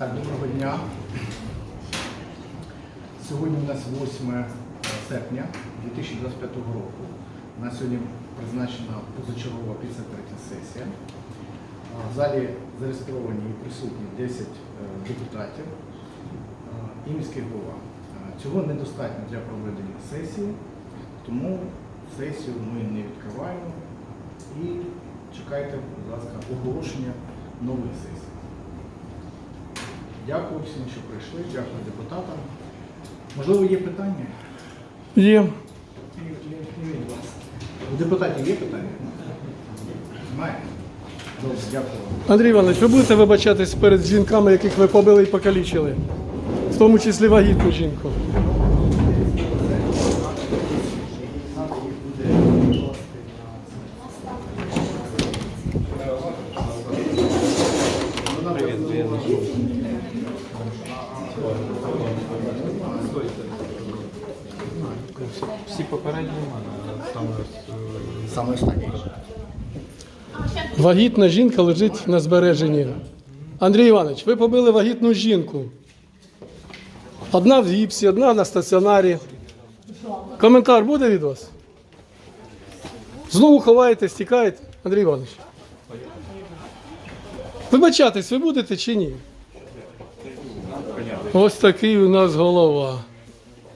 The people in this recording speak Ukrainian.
Так, доброго дня. Сьогодні у нас 8 серпня 2025 року. На сьогодні призначена позачергова підсекретна сесія. В залі зареєстровані і присутні 10 е, депутатів і міський голова. Цього недостатньо для проведення сесії, тому сесію ми не відкриваємо і чекайте, будь ласка, оголошення нової сесії. Дякую всім, що прийшли, дякую депутатам. Можливо, є питання? Є. У депутатів є питання? Немає? Добре, дякую. Андрій Іванович, ви будете вибачатись перед жінками, яких ви побили і покалічили? В тому числі вагітну жінку. Всі попередні в мене саме Саме останнє. Вагітна жінка лежить на збереженні. Андрій Іванович, ви побили вагітну жінку. Одна в гіпсі, одна на стаціонарі. Коментар буде від вас? Знову ховаєтесь, тікаєте, Андрій Іванович. Вибачатись ви будете чи ні? Ось такий у нас голова.